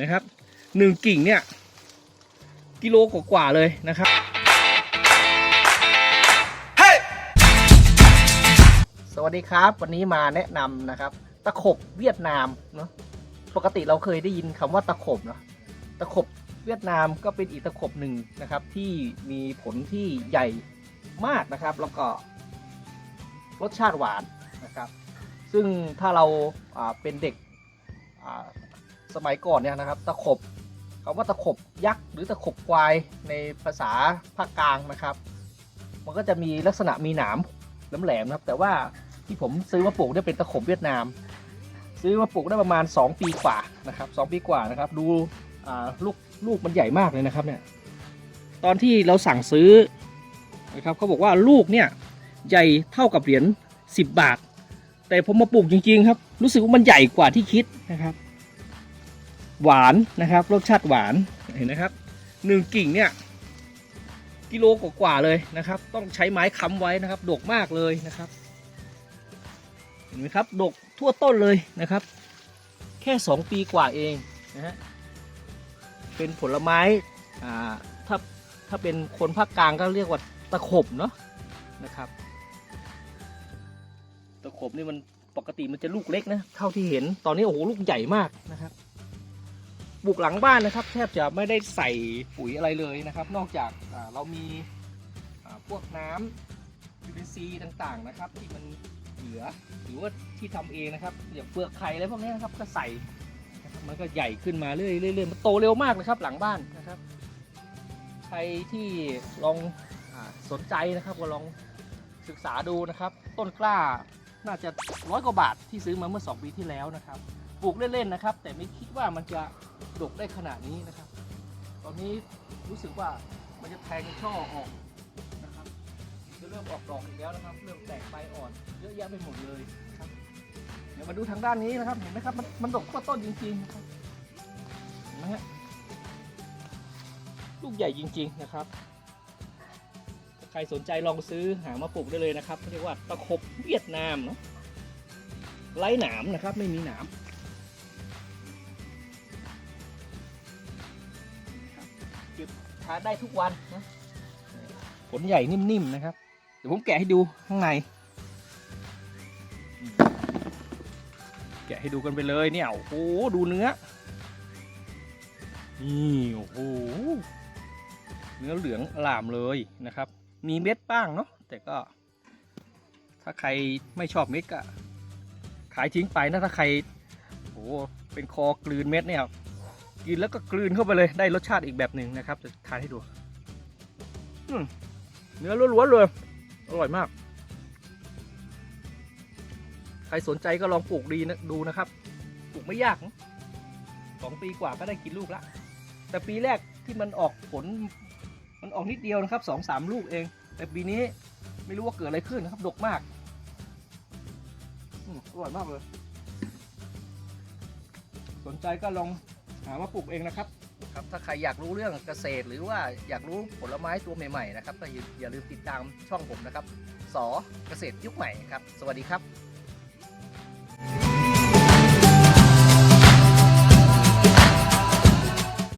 นะครับหนึ่งกิ่งเนี่ยกิโลกว่าๆเลยนะครับ สวัสดีครับ วันนี้มาแนะนำนะครับ ตะขบเวียดนามเนาะปกติเราเคยได้ยินคำว่าตะขบเนาะตะขบเวียดนามก็เป็นอีกตะขบหนึ่งนะครับ ที่มีผลที่ใหญ่มากนะครับ แล้วก็รสชาติหวานนะครับ ซึ่งถ้าเราอ่าเป็นเด็กอ่า สมัยก่อนเนี่ยนะครับตะขบคำว่าตะขบยักษ์หรือตะขบควายในภาษาภาคกลางนะครับ มันก็จะมีลักษณะมีหนามแหลมๆนะครับ แต่ว่าที่ผมซื้อมาปลูกเนี่ยเป็นตะขบเวียดนาม ซื้อมาปลูกได้ประมาณ 2 ปีกว่านะครับสปีกว่านะครับ ดูลูกลูกมันใหญ่มากเลยนะครับเนี่ยตอนที่เราสั่งซื้อนะครับเขาบอกว่าลูกเนี่ยใหญ่เท่ากับเหรียญ10 บาท แต่ผมมาปลูกจริงๆครับ รู้สึกว่ามันใหญ่กว่าที่คิดนะครับ หวานนะครับ รสชาติหวานเห็นนะครับหนึ่งกิ่งเนี่ยกิโลกว่าๆเลยนะครับ ต้องใช้ไม้ค้ำไว้นะครับ ดกมากเลยนะครับ เห็นไหมครับ ดกทั่วต้นเลยนะครับ แค่ 2 ปีกว่าเองนะฮะเป็นผลไม้อ่าถ้าถ้าเป็นคนภาคกลางก็เรียกว่าตะขบเนาะนะครับ ตะขบนี่มันปกติมันจะลูกเล็กนะเท่าที่เห็นตอนนี้โอ้โหลูกใหญ่มากนะครับ ปลูกหลังบ้านนะครับ แทบจะไม่ได้ใส่ปุ๋ยอะไรเลยนะครับ นอกจากเรามีพวกน้ำยูรินซีต่างๆนะครับ ที่มันเหลือหรือว่าที่ทำเองนะครับอย่างเปลือกไข่อะไรพวกนี้นะครับก็ใส่นะครับมันก็ใหญ่ขึ้นมาเรื่อยๆมันโตเร็วมากเลยครับ หลังบ้านนะครับ ใครที่ลองอสนใจนะครับก็ลองศึกษาดูนะครับ ต้นกล้าน่าจะร้อยกว่าบาทที่ซื้อมาเมื่อ 2 ปีที่แล้วนะครับปลูกเล่นๆนะครับ แต่ไม่คิดว่ามันจะ ดกได้ขนาดนี้นะครับ ตอนนี้รู้สึกว่ามันจะแทงช่อออกนะครับจะเริ่มออกดอกอีกแล้วนะครับ เริ่มแตกใบอ่อนเยอะแยะไปหมดเลยครับ เดี๋ยวมาดูทางด้านนี้นะครับ เห็นไหมครับ มันมันดกทั่วต้นจริงๆนะครับเห็นไหมฮะลูกใหญ่จริง ๆนะครับ ใครสนใจลองซื้อหามาปลูกได้เลยนะครับเรียกว่าตะขบเวียดนามเนาะไร้หนามนะครับ ไม่มีหนาม ก็บทานได้ทุกวันนะผลใหญ่นิ่มๆนะครับ เดี๋ยวผมแกะให้ดูข้างใน แกะให้ดูกันไปเลยเนี่ยโอ้โหดูเนื้อนี่โอ้โหเนื้อเหลืองอลามเลยนะครับ มีเม็ดบ้างเนาะแต่ก็ ถ้าใครไม่ชอบเม็ดก็ขายทิ้งไปนะถ้าใครโอ้เป็นคอกลืนเม็ดเนี่ย กินแล้วก็กลืนเข้าไปเลยได้รสชาติอีกแบบหนึ่งนะครับจะทานให้ดูเนื้อล้วนๆเลยอร่อยมาก ใครสนใจก็ลองปลูกดีนะดูนะครับปลูกไม่ยากสองปีกว่าก็ได้กินลูกละแต่ปีแรกที่มันออกผลมันออกนิดเดียวนะครับสองสามลูกเอง แต่ปีนี้ไม่รู้ว่าเกิดอะไรขึ้นนะครับดกมากอร่อยมากเลย สนใจก็ลองามาปลูกเองนะครับ ครับถ้าใครอยากรู้เรื่องเกษตร หรือว่าอยากรู้ผลไม้ตัวใหม่ๆนะครับก็อย่าลืมติดตามช่องผมนะครับสอเกษตรยุคใหม่ครับ สวัสดีครับ